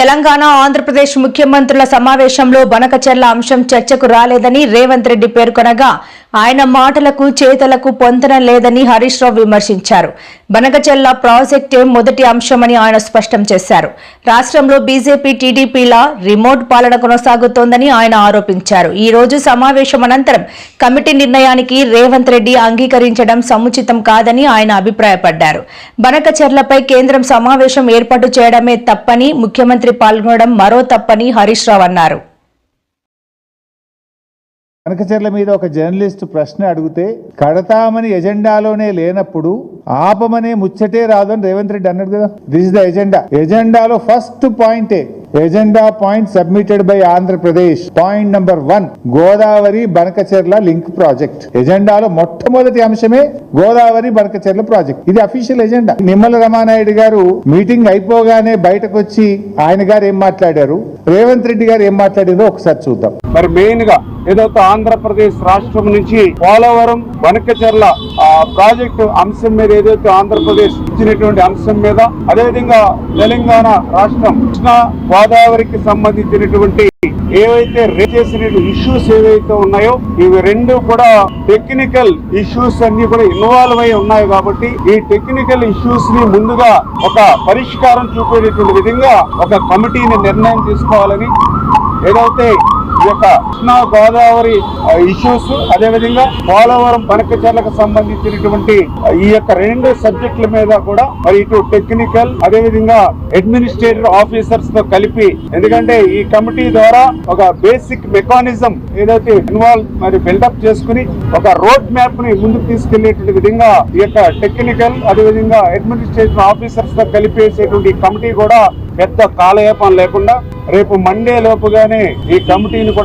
తెలంగాణ ఆంధ్రప్రదేశ్ ముఖ్యమంత్రుల సమావేశంలో బనకచెర్ల అంశం చర్చకు రాలేదని రేవంత్ రెడ్డి పేర్కొనగా ఆయన మాటలకు చేతలకు పొంతన లేదని హరీష్ రావు విమర్శించారు. బనకచెర్ల ప్రాజెక్టే మొదటి అంశమని ఆయన స్పష్టం చేశారు. రాష్ట్రంలో బీజేపీ టీడీపీల రిమోట్ పాలన కొనసాగుతోందని ఆయన ఆరోపించారు. ఈ రోజు సమావేశం అనంతరం కమిటీ నిర్ణయానికి రేవంత్ రెడ్డి అంగీకరించడం సముచితం కాదని ఆయన అభిప్రాయపడ్డారు. బనకచెర్లపై కేంద్రం సమావేశం ఏర్పాటు చేయడమే తప్పని ముఖ్యమంత్రి పాల్గొనడం మరో తప్పని హరీష్ రావు అన్నారు. కనకచర్ల మీద ఒక జర్నలిస్ట్ ప్రశ్న అడిగితే కడతామని ఎజెండాలోనే లేనప్పుడు ఆపమనే ముచ్చటే రాదు అని రేవంత్ రెడ్డి అన్నాడు కదా. దిస్ ఇస్ ద ఎజెండా ఎజెండాలో ఫస్ట్ పాయింటే agenda point submitted by Andhra Pradesh point number one Godavari Banakacherla link project. ఎజెండాలో మొట్టమొదటి అంశమే గోదావరి బనకచెర్ల ప్రాజెక్ట్. ఇది official agenda Nimmala Ramanaidu garu meeting అయిపోగానే బయటకు వచ్చి ఆయన గారు ఏం మాట్లాడారు? రేవంత్ రెడ్డి గారు ఏం మాట్లాడారో ఒకసారి చూద్దాం. మరి మెయిన్గా ఏదైతే ఆంధ్రప్రదేశ్ రాష్ట్రం నుంచి పోలవరం వనకచర్ల ప్రాజెక్టు అంశం మీద ఏదైతే ఆంధ్రప్రదేశ్ ఇచ్చినటువంటి అంశం మీద అదేవిధంగా తెలంగాణ రాష్ట్రం కృష్ణా గోదావరికి సంబంధించినటువంటి ఏవైతే రేజ్ చేసిన ఇష్యూస్ ఏవైతే ఉన్నాయో ఇవి రెండు కూడా టెక్నికల్ ఇష్యూస్ అన్ని కూడా ఇన్వాల్వ్ అయి ఉన్నాయి కాబట్టి ఈ టెక్నికల్ ఇష్యూస్ని ముందుగా ఒక పరిష్కారం చూపేటటువంటి విధంగా ఒక కమిటీని నిర్ణయం తీసుకోవాలని ఏదైతే ఈ యొక్క కృష్ణా గోదావరి ఇష్యూస్ అదేవిధంగా పోలవరం పనకచర్లకు సంబంధించినటువంటి ఈ యొక్క రెండు సబ్జెక్టుల మీద కూడా మరి ఇటు టెక్నికల్ అదేవిధంగా అడ్మినిస్ట్రేటివ్ ఆఫీసర్స్తో కలిపి ఎందుకంటే ఈ కమిటీ ద్వారా ఒక బేసిక్ మెకానిజం ఏదైతే ఇన్వాల్వ్ మరి బిల్డప్ చేసుకుని ఒక రోడ్ మ్యాప్ని ముందుకు తీసుకెళ్ళేటువంటి విధంగా ఈ యొక్క టెక్నికల్ అదేవిధంగా అడ్మినిస్ట్రేటివ్ ఆఫీసర్స్తో కలిపేసేటువంటి కమిటీ కూడా పెద్ద కాలయాపం లేకుండా రేపు మండే లోపుగానే ఈ కమిటీని కూడా